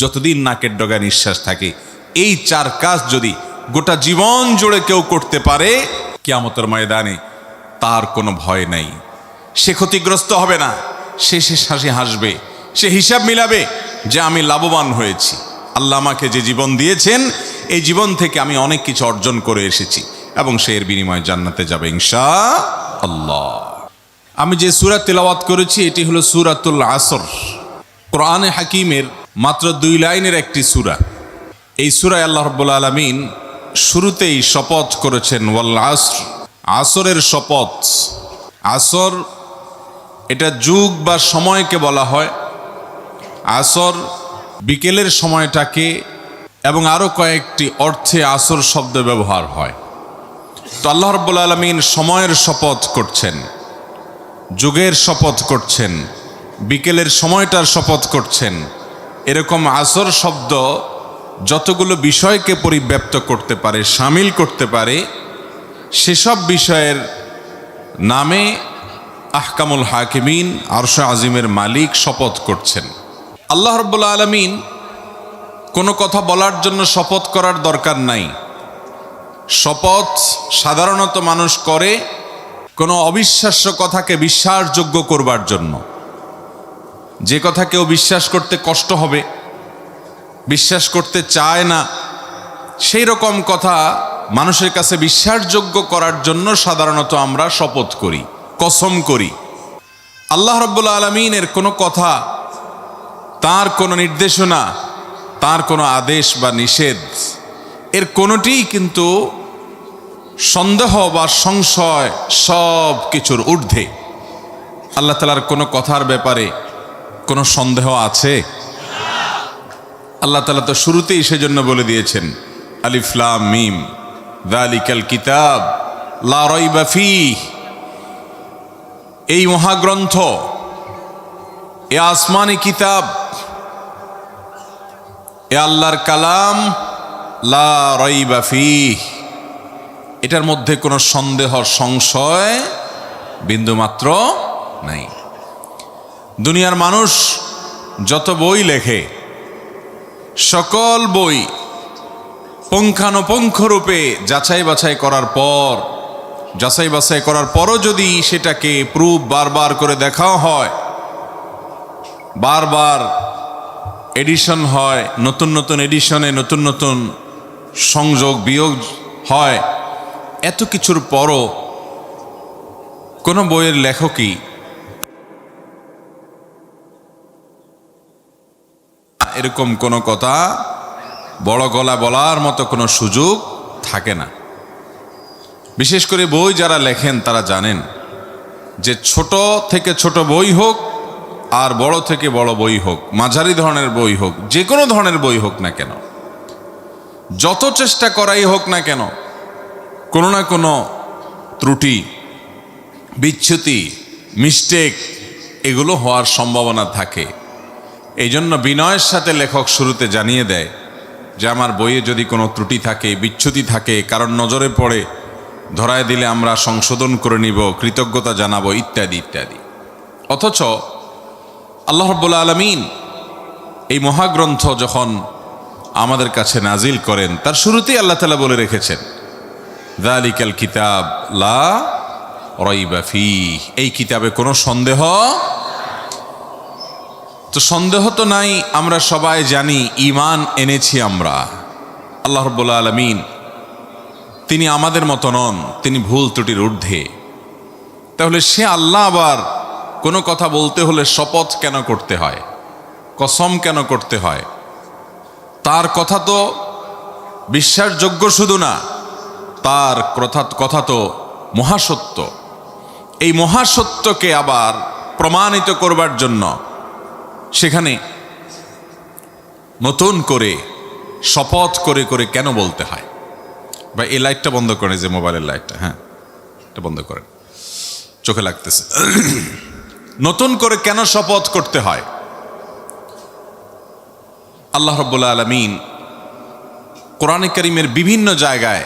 যতদিন নাকের ডগা নিঃশ্বাস থাকে। এই চার কাজ যদি গোটা জীবন জুড়ে কেউ করতে পারে, কিয়ামতের ময়দানে তার কোনো ভয় নাই। সে ক্ষতিগ্রস্ত হবে না, সে সে হাসি হাসবে, সে হিসাব মিলাবে যে আমি লাভবান হয়েছি। আল্লাহ আমাকে যে জীবন দিয়েছেন, এই জীবন থেকে আমি অনেক কিছু অর্জন করে এসেছি এবং সে এর বিনিময়ে জান্নাতে যাবে ইনশা আল্লাহ আমি যে সুরা তেলাওয়াত করেছি, এটি হলো সুরাতুল আসর। কোরআনে হাকিমের মাত্র দুই লাইনের একটি সুরা। এই সুরায় আল্লাহ রব্বুল আলমিন শুরুতেই শপথ করেছেন, ওয়াল আসর। আসরের শপথ। আসর, এটা যুগ বা সময়কে বলা হয়। আসর, বিকেলের সময়টাকে এবং আরও কয়েকটি অর্থে আসর শব্দ ব্যবহার হয়। তো আল্লাহ রব্বুল আলমিন সময়ের শপথ করছেন, যুগের শপথ করছেন, বিকেলের সময়টার শপথ করছেন এরকম আসর শব্দ যতগুলো বিষয়কে পরিব্যাপ্ত করতে পারে, সামিল করতে পারে, সেসব বিষয়ের নামে আহকামুল হাকিমিন, আরশ আজিমের মালিক শপথ করছেন। আল্লাহ রব্বুল্লা আলমিন কোনো কথা বলার জন্য শপথ করার দরকার নাই। শপথ সাধারণত মানুষ করে কোনো অবিশ্বাস্য কথাকে বিশ্বাসযোগ্য করবার জন্য। যে কথা কেউ বিশ্বাস করতে কষ্ট হবে, বিশ্বাস করতে চায় না, সেই রকম কথা মানুষের কাছে বিশ্বাসযোগ্য করার জন্য সাধারণত আমরা শপথ করি, কসম করি। আল্লাহ রব্বুল আলমিনের কোনো কথা, তার কোনো নির্দেশনা, তার কোনো আদেশ বা নিষেধ, এর কোনোটিই কিন্তু সন্দেহ বা সংশয় সব কিছুর ঊর্ধ্বে। আল্লাহ তালার কোনো কথার ব্যাপারে কোনো সন্দেহ আছে? আল্লাহ তালা তো শুরুতেই সেজন্য বলে দিয়েছেন আলিফলাম মিম দালিকাল কিতাব বাফি এই মহাগ্রন্থ, এ আসমানি কিতাব, এ আল্লাহর কালাম, লা রইবাফি এটার মধ্যে কোনো সন্দেহ, সংশয়, বিন্দুমাত্র নাই। দুনিয়ার মানুষ যত বই লেখে, সকল বই পুঙ্খানুপুঙ্খ রূপে যাচাই বাছাই করার পর, যাচাই বাছাই করার পরও যদি সেটাকে প্রুফ বারবার করে দেখাও হয়, বারবার এডিশন হয়, নতুন নতুন এডিশনে নতুন নতুন সংযোগ, বিয়োগ হয়, এত কিছুর পরও কোনো বইয়ের লেখকই এরকম কোনো কথা বড় গলা বলার মতো কোনো সুযোগ থাকে না। বিশেষ করে বই যারা লেখেন তারা জানেন যে ছোট থেকে ছোট বই হোক আর বড় থেকে বড় বই হোক, মাঝারি ধরনের বই হোক, যে কোনো ধরনের বই হোক না কেন, যত চেষ্টা করাই হোক না কেন, কোনো না কোনো ত্রুটি, বিচ্যুতি মিস্টেক এগুলো হওয়ার সম্ভাবনা থাকে। এই জন্য বিনয়ের সাথে লেখক শুরুতে জানিয়ে দেয় যে আমার বইয়ে যদি কোনো ত্রুটি থাকে, বিচ্যুতি থাকে, কারণ নজরে পড়ে, ধরায় দিলে আমরা সংশোধন করে নিব, কৃতজ্ঞতা জানাব, ইত্যাদি ইত্যাদি। অথচ আল্লাহ রব্বুল্লা আলমিন এই মহাগ্রন্থ যখন আমাদের কাছে নাজিল করেন, তার শুরুতেই আল্লাহ তালা বলে রেখেছেন দালিকাল কিতাব লা রইবাফি এই কিতাবে কোনো সন্দেহ তো সন্দেহ তো নাই, আমরা সবাই জানি ইমান এনেছি আমরা। আল্লাহ রব্বুল্লা আলমিন তিনি আমাদের মতো নন, তিনি ভুল ত্রুটির ঊর্ধ্বে। তাহলে সে আল্লাহ আবার কোনো কথা বলতে হলে শপথ কেন করতে হয়? কসম কেন করতে হয়? তার কথা তো বিশ্বাসযোগ্য শুধু না, তার কথা কথা তো মহাসত্য। এই মহাসত্যকে আবার প্রমাণিত করবার জন্য সেখানে নতুন করে, শপথ করে করে কেন বলতে হয়? বা এই লাইটটা বন্ধ করে যে মোবাইলের লাইটটা হ্যাঁ এটা বন্ধ করেন। চোখে লাগতেছে। নতুন করে কেন শপথ করতে হয়? আল্লাহ রব্বুল্লা আলমিন কোরআনে করিমের বিভিন্ন জায়গায়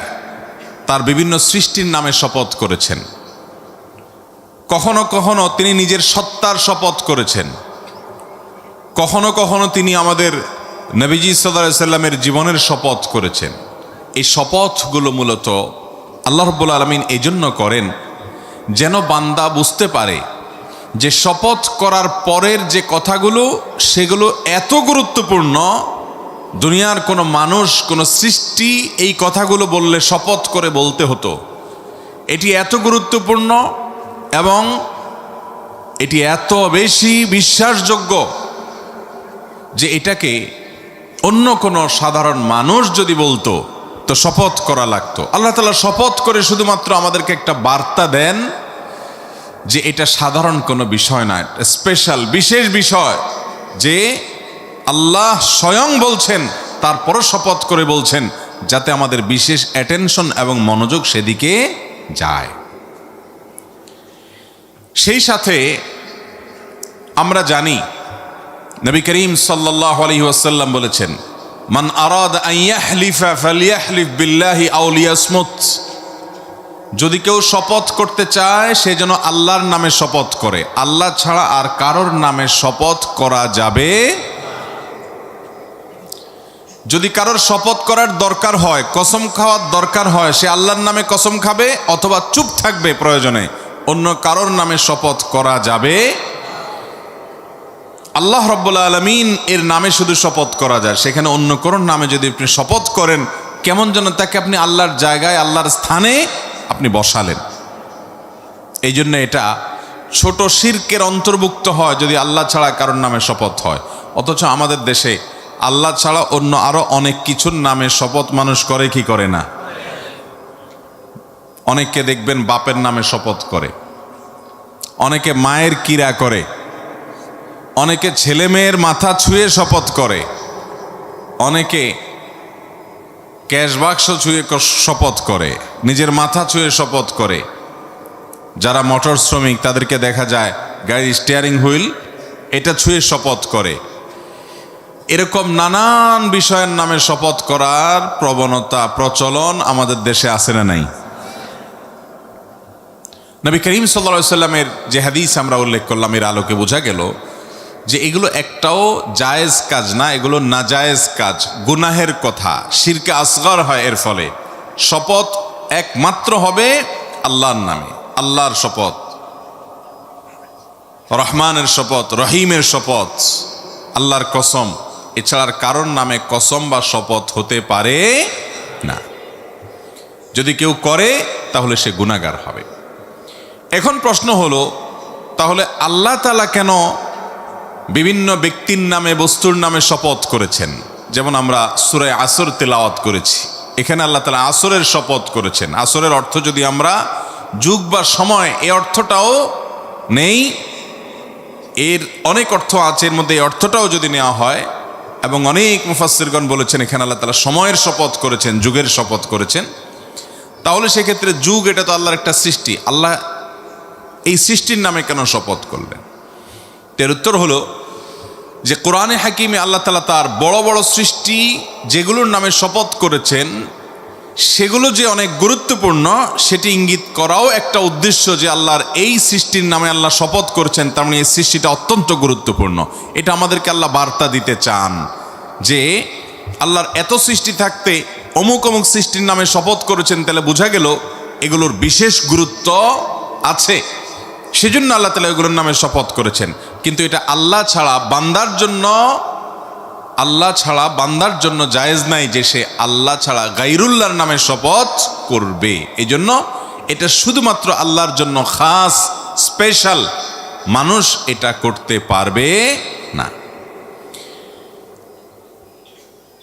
তার বিভিন্ন সৃষ্টির নামে শপথ করেছেন। কখনো কখনো তিনি নিজের সত্তার শপথ করেছেন। কখনো কখনো তিনি আমাদের নবীজি সাল্লামের জীবনের শপথ করেছেন। এই শপথগুলো মূলত আল্লাহ রব্বুল আলমিন এই জন্য করেন যেন বান্দা বুঝতে পারে যে শপথ করার পরের যে কথাগুলো, সেগুলো এত গুরুত্বপূর্ণ, দুনিয়ার কোনো মানুষ, কোনো সৃষ্টি এই কথাগুলো বললে শপথ করে বলতে হতো। এটি এত গুরুত্বপূর্ণ এবং এটি এত বেশি বিশ্বাসযোগ্য যে এটাকে অন্য কোনো সাধারণ মানুষ যদি বলতো, তো শপথ করা লাগতো। আল্লাহ তালা শপথ করে শুধুমাত্র আমাদেরকে একটা বার্তা দেন যে এটা সাধারণ কোনো বিষয় নয় স্পেশাল বিশেষ বিষয় যে আল্লাহ স্বয়ং বলছেন, তারপরও শপথ করে বলছেন, যাতে আমাদের বিশেষ অ্যাটেনশন এবং মনোযোগ সেদিকে যায়। সেই সাথে আমরা জানি নবী করিম সাল্লাহ আলহি বলেছেন, মান আরাদ যদি কেউ শপথ করতে চায়, সে যেন আল্লাহর নামে শপথ করে। আল্লাহ ছাড়া আর কারোর নামে শপথ করা যাবে? যদি কারোর শপথ করার দরকার হয়, কসম খাওয়ার দরকার হয়, সে আল্লাহর নামে কসম খাবে অথবা চুপ থাকবে প্রয়োজনে, অন্য কারোর নামে শপথ করা যাবে? আল্লাহ রব্বুল্লা আলমিন এর নামে শুধু শপথ করা যায়। সেখানে অন্য কারোর নামে যদি আপনি শপথ করেন, কেমন যেন তাকে আপনি আল্লাহর জায়গায়, আল্লাহর স্থানে আপনি বসালেন। এই জন্য এটা ছোট শির্কের অন্তর্ভুক্ত হয় যদি আল্লাহ ছাড়া কারোর নামে শপথ হয়। অথচ আমাদের দেশে আল্লাহ ছাড়া অন্য আরও অনেক কিছুর নামে শপথ মানুষ করে, কি করে না? অনেককে দেখবেন বাপের নামে শপথ করে। অনেকে মায়ের কিরা করে। অনেকে ছেলে মেয়ের মাথা ছুঁয়ে শপথ করে। অনেকে ক্যাশ বাক্স ছুঁয়ে শপথ করে, নিজের মাথা ছুঁয়ে শপথ করে। যারা মোটর শ্রমিক, তাদেরকে দেখা যায় গাড়ির স্টিয়ারিং হুইল এটা ছুঁয়ে শপথ করে। এরকম নানান বিষয়ের নামে শপথ করার প্রবণতা, প্রচলন আমাদের দেশে আছে না নাই? নবী করিম সাল্লা সাল্লামের যে হাদিস আমরা উল্লেখ করলাম, এর আলোকে বোঝা গেল যে এগুলো একটাও জায়েজ কাজ না, এগুলো নাজায়েজ কাজ, গুনাহের কথা। শিরকে আসগর হয় এর ফলে। শপথ একমাত্র হবে আল্লাহর নামে, আল্লাহর শপথ। রহমানের শপথ, রহিমের শপথ, আল্লাহর কসম। এছাড়ার কারোর নামে কসম বা শপথ হতে পারে না। যদি কেউ করে, তাহলে সে গুণাগার হবে। এখন প্রশ্ন হলো, তাহলে আল্লাহ তালা কেন বিভিন্ন ব্যক্তির নামে, বস্তুর নামে শপথ করেছেন। যেমন আমরা সুরায় আসর তেলাওয়াত করেছি। এখানে আল্লাহ তালা আসরের শপথ করেছেন। আসরের অর্থ যদি আমরা যুগ বা সময় এই অর্থটাও নেই, এর অনেক অর্থ আছে, এর মধ্যে এই অর্থটাও যদি নেওয়া হয়, এবং অনেক মুফাসিরগণ বলেছেন, এখানে আল্লাহ তালা সময়ের শপথ করেছেন, যুগের শপথ করেছেন। তাহলে সেক্ষেত্রে যুগ এটা তো আল্লাহর একটা সৃষ্টি। আল্লাহ এই সৃষ্টির নামে কেন শপথ করলেন? এর উত্তর হলো যে কোরআনে হাকিমে আল্লাহ তালা তার বড় বড় সৃষ্টি যেগুলোর নামে শপথ করেছেন, সেগুলো যে অনেক গুরুত্বপূর্ণ, সেটি ইঙ্গিত করাও একটা উদ্দেশ্য যে আল্লাহর এই সৃষ্টির নামে আল্লাহ শপথ করেছেন, তার মানে এই সৃষ্টিটা অত্যন্ত গুরুত্বপূর্ণ। এটা আমাদেরকে আল্লাহ বার্তা দিতে চান যে আল্লাহর এত সৃষ্টি থাকতে অমুক অমুক সৃষ্টির নামে শপথ করেছেন, তাহলে বোঝা গেল এগুলোর বিশেষ গুরুত্ব আছে। সেজন্য আল্লাহ তালা এগুলোর নামে শপথ করেছেন। কিন্তু এটা আল্লাহ ছাড়া বান্দার জন্য, আল্লাহ ছাড়া বান্দার জন্য জায়েজ নাই যে সে আল্লাহ ছাড়া গাইরুল্লাহর নামে শপথ করবে। এই জন্য এটা শুধুমাত্র আল্লাহর জন্য খাস, স্পেশাল মানুষ এটা করতে পারবে না।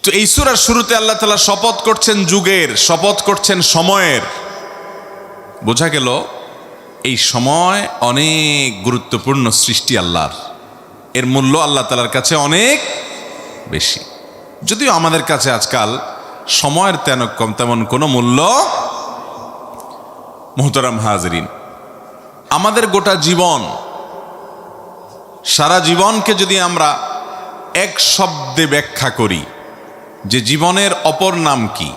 তো এই সুরার শুরুতে আল্লাহ তালা শপথ করছেন যুগের, শপথ করছেন সময়ের। বোঝা গেল? এই সময় অনেক গুরুত্বপূর্ণ সৃষ্টি আল্লাহর। এর মূল্য আল্লাহ তালার কাছে অনেক বেশি। যদিও আমাদের কাছে আজকাল সময়ের তেন কম, তেমন কোনো মূল্য মোহতারাম হাজরিন, আমাদের গোটা জীবন, সারা জীবনকে যদি আমরা এক শব্দে ব্যাখ্যা করি, যে জীবনের অপর নাম কি,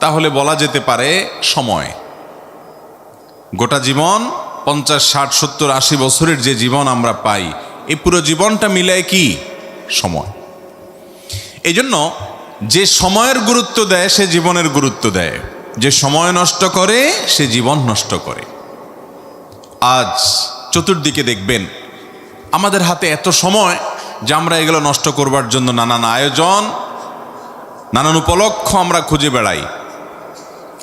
তাহলে বলা যেতে পারে সময়। গোটা জীবন, পঞ্চাশ, ষাট, সত্তর, আশি বছরের যে জীবন আমরা পাই এই পুরো জীবনটা মিলায় কি? সময়। এই জন্য যে সময়ের গুরুত্ব দেয়, সে জীবনের গুরুত্ব দেয়। যে সময় নষ্ট করে, সে জীবন নষ্ট করে। আজ চতুর্দিকে দেখবেন, আমাদের হাতে এত সময় যে আমরা এগুলো নষ্ট করবার জন্য নানান আয়োজন, নানান উপলক্ষ আমরা খুঁজে বেড়াই।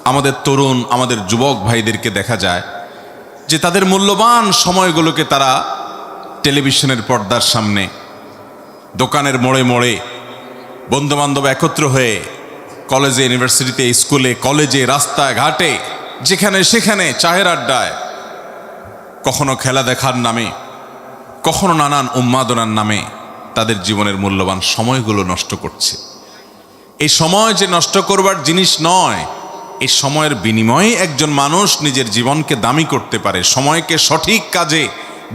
আমাদের তরুণ, আমাদের যুবক ভাইদেরকে দেখা যায় যে তাদের মূল্যবান সময়গুলোকে তারা টেলিভিশনের পর্দার সামনে, দোকানের মোড়ে মোড়ে, বন্ধুবান্ধব একত্র হয়ে কলেজে, ইউনিভার্সিটিতে, স্কুলে, কলেজে, রাস্তায়, ঘাটে, যেখানে সেখানে চায়ের আড্ডায়, কখনো খেলা দেখার নামে, কখনো নানান উন্মাদনার নামে তাদের জীবনের মূল্যবান সময়গুলো নষ্ট করছে। এই সময় যে নষ্ট করবার জিনিস নয় এই সময়ের বিনিময়ে একজন মানুষ নিজের জীবনকে দামি করতে পারে, সময়কে সঠিক কাজে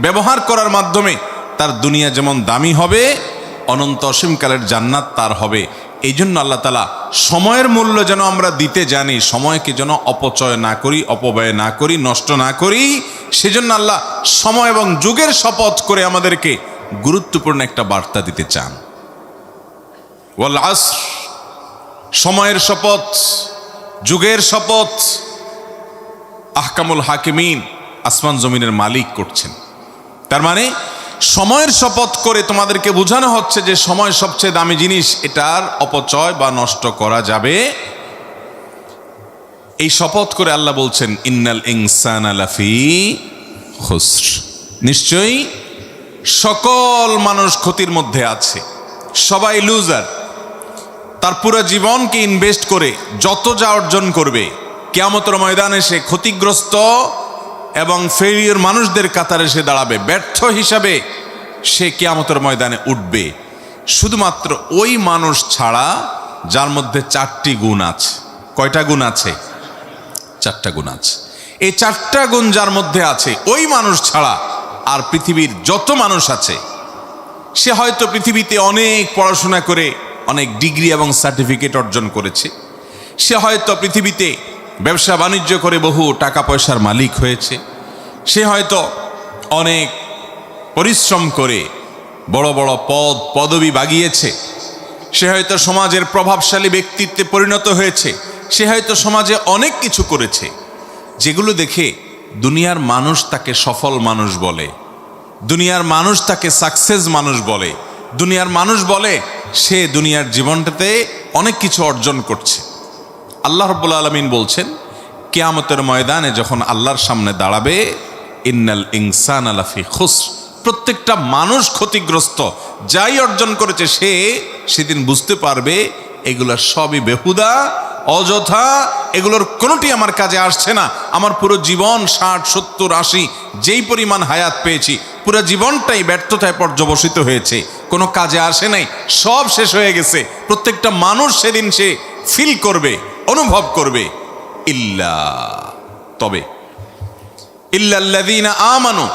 ব্যবহার করার মাধ্যমে তার দুনিয়া যেমন দামি হবে, অনন্ত অসীমকালের জান্নাত তার হবে। এই জন্য আল্লাহ তালা সময়ের মূল্য যেন আমরা দিতে জানি, সময়কে যেন অপচয় না করি, অপব্যয় না করি, নষ্ট না করি, সেজন্য আল্লাহ সময় এবং যুগের শপথ করে আমাদেরকে গুরুত্বপূর্ণ একটা বার্তা দিতে চান। ওয়াল সময়ের শপথ যুগের শপথ। আহকামুল হাকিমিন আসমান জমিনের মালিক করছেন। তার মানে সময়ের শপথ করে তোমাদেরকে বোঝানো হচ্ছে যে সময় সবচেয়ে দামি জিনিস, এটার অপচয় বা নষ্ট করা যাবে। এই শপথ করে আল্লাহ বলছেন, ইন্নাল ইনসান আলাফি খুসর। নিশ্চয়ই সকল মানুষ ক্ষতির মধ্যে আছে। সবাই লুজার তার পুরো জীবনকে ইনভেস্ট করে যত যা অর্জন করবে, কেয়ামতর ময়দানে সে ক্ষতিগ্রস্ত এবং ফেরিয়র মানুষদের কাতারে সে দাঁড়াবে। ব্যর্থ হিসাবে সে কেয়ামতের ময়দানে উঠবে। শুধুমাত্র ওই মানুষ ছাড়া যার মধ্যে চারটি গুণ আছে। কয়টা গুণ আছে? চারটা গুণ আছে। এই চারটা গুণ যার মধ্যে আছে, ওই মানুষ ছাড়া আর পৃথিবীর যত মানুষ আছে, সে হয়তো পৃথিবীতে অনেক পড়াশোনা করে অনেক ডিগ্রি এবং সার্টিফিকেট অর্জন করেছে। সে হয়তো পৃথিবীতে ব্যবসা বাণিজ্য করে বহু টাকা পয়সার মালিক হয়েছে। সে হয়তো অনেক পরিশ্রম করে বড় বড় পদ, পদবি বাগিয়েছে। সে হয়তো সমাজের প্রভাবশালী ব্যক্তিত্বে পরিণত হয়েছে। সে হয়তো সমাজে অনেক কিছু করেছে। যেগুলো দেখে দুনিয়ার মানুষ তাকে সফল মানুষ বলে। দুনিয়ার মানুষ তাকে সাকসেস মানুষ বলে। দুনিয়ার মানুষ বলে সে দুনিয়ার জীবনটাতে অনেক কিছু অর্জন করছে। আল্লাহ রব্বুল আলমিন বলছেন, কেয়ামতের ময়দানে যখন আল্লাহর সামনে দাঁড়াবে, ইন্নাল ইনসান আলাফি খুস প্রত্যেকটা মানুষ ক্ষতিগ্রস্ত, যাই অর্জন করেছে সে, সেদিন বুঝতে পারবে, এগুলো সবই বেহুদা, অযথা, এগুলোর কোনোটি আমার কাজে আসছে না। আমার পুরো জীবন ষাট, সত্তর, আশি, যেই পরিমাণ হায়াত পেয়েছি পুরো জীবনটাই ব্যর্থতায় পর্যবসিত হয়েছে। কোনো কাজে আসে নাই, সব শেষ হয়ে গেছে। প্রত্যেকটা মানুষ সেদিন সে ফিল করবে, অনুভব করবে। ইল্লা, তবে, ইল্লাল্লাযীনা আমানু,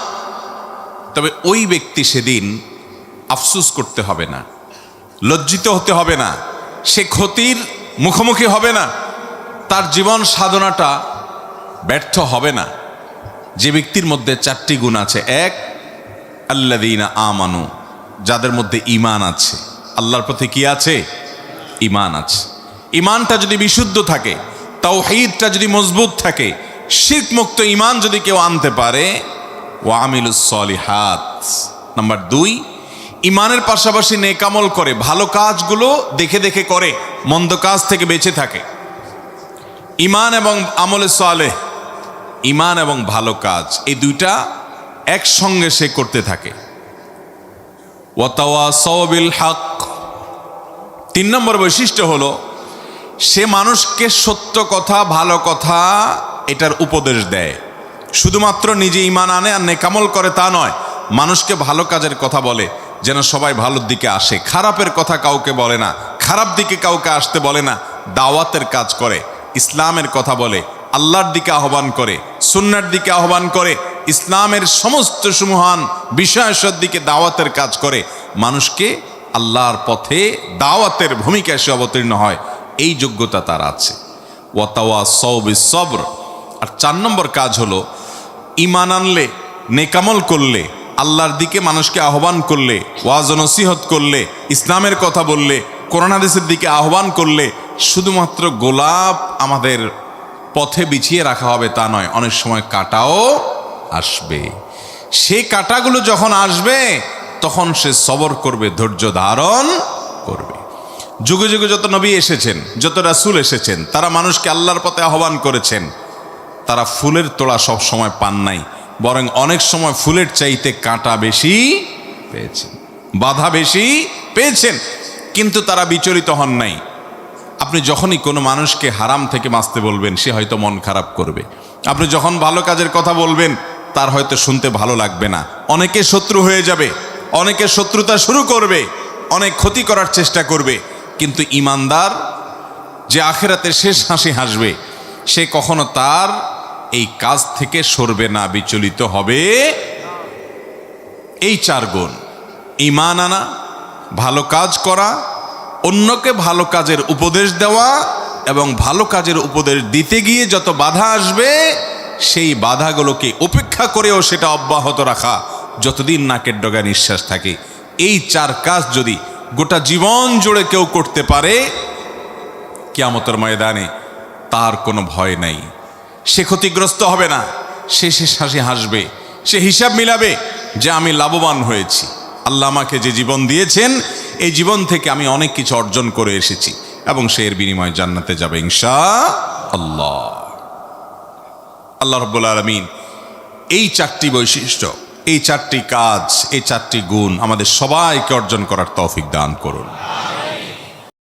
তবে ওই ব্যক্তি সেদিন আফসুস করতে হবে না, লজ্জিত হতে হবে না, সে ক্ষতির মুখোমুখি হবে না, তার জীবন সাধনাটা ব্যর্থ হবে না। যে ব্যক্তির মধ্যে চারটি গুণ আছে, এক আল্লাদিনা আমানু, যাদের মধ্যে ইমান আছে। আল্লাহর প্রতি কি আছে? ইমান আছে। ইমানটা যদি বিশুদ্ধ থাকে তাও হিদটা যদি মজবুত থাকে শির্ক মুক্ত ইমান যদি কেউ আনতে পারে ও আমিলুসলিহাত নাম্বার দুই ইমানের পাশাপাশি নেকামল করে, ভালো কাজগুলো দেখে দেখে করে, মন্দ কাজ থেকে বেঁচে থাকে। ইমান এবং আমলে সালেহ ইমান এবং ভালো কাজ, এই দুইটা একসঙ্গে সে করতে থাকে। ওয়াতাওয়া সবিল হক। তিন নম্বর বৈশিষ্ট্য হলো, সে মানুষকে সত্য কথা, ভালো কথা এটার উপদেশ দেয়। শুধুমাত্র নিজে ইমান আনে আর নেকামল করে তা নয়, মানুষকে ভালো কাজের কথা বলে, যেন সবাই ভালোর দিকে আসে। খারাপের কথা কাউকে বলে না, খারাপ দিকে কাউকে আসতে বলে না, দাওয়াতের কাজ করে, ইসলামের কথা বলে, আল্লাহর দিকে আহ্বান করে সুন্নার দিকে আহ্বান করে ইসলামের সমস্ত সমূহান বিষয়াসর দিকে দাওয়াতের কাজ করে, মানুষকে আল্লাহর পথে দাওয়াতের ভূমিকা সে অবতীর্ণ হয়। এই যোগ্যতা তার আছে। ওয়াতাওয়া সৌবি সবর। আর চার নম্বর কাজ হলো ইমান আনলে নেকামল করলে, আল্লাহর দিকে মানুষকে আহ্বান করলে, ওয়াজ নসিহত করলে, ইসলামের কথা বললে, কোরআন হাদিসের দিকে আহ্বান করলে, শুধুমাত্র গোলাপ আমাদের পথে বিছিয়ে রাখা হবে তা নয়, অনেক সময় কাটাও আসবে। সেই কাটাগুলো যখন আসবে, তখন সে সবর করবে, ধৈর্য ধারণ করবে। যুগে যুগে যত নবী এসেছেন, যত রাসূল এসেছেন, তারা মানুষকে আল্লাহর পথে আহ্বান করেছেন। তারা ফুলের তোড়া সব সময় পান নাই, বরং অনেক সময় ফুলের চাইতে কাঁটা বেশি পেয়েছেন, বাধা বেশি পেয়েছেন, কিন্তু তারা বিচলিত হন নাই। আপনি যখনই কোনো মানুষকে হারাম থেকে বাঁচতে বলবেন, সে হয়তো মন খারাপ করবে। আপনি যখন ভালো কাজের কথা বলবেন তার হয়তো শুনতে ভালো লাগবে না। অনেকে শত্রু হয়ে যাবে, অনেকে শত্রুতা শুরু করবে, অনেক ক্ষতি করার চেষ্টা করবে। কিন্তু ইমানদার যে আখেরাতে শেষ হাসি হাসবে, সে কখনো তার এই কাজ থেকে সরবে না, বিচলিত হবে। এই চার গুণ, ইমান আনা, ভালো কাজ করা, অন্যকে ভালো কাজের উপদেশ দেওয়া এবং ভালো কাজের উপদেশ দিতে গিয়ে যত বাধা আসবে সেই বাধাগুলোকে উপেক্ষা করেও সেটা অব্যাহত রাখা যতদিন নাকের ডগায় নিঃশ্বাস থাকে। এই চার কাজ যদি গোটা জীবন জুড়ে কেউ করতে পারে, কিয়ামতের ময়দানে তার কোনো ভয় নাই। সে ক্ষতিগ্রস্ত হবে না, সে সে হাসি হাসবে, সে হিসাব মিলাবে যে আমি লাভবান হয়েছি। আল্লাহ আমাকে যে জীবন দিয়েছেন, এই জীবন থেকে আমি অনেক কিছু অর্জন করে এসেছি এবং সে এর বিনিময়ে জান্নাতে যাবে ইনশা আল্লাহ। আল্লাহ রব্বুল আলমিন, এই চারটি বৈশিষ্ট্য, এই চারটি কাজ, এই চারটি গুণ আমাদের সবাইকে অর্জন করার তৌফিক দান করুন।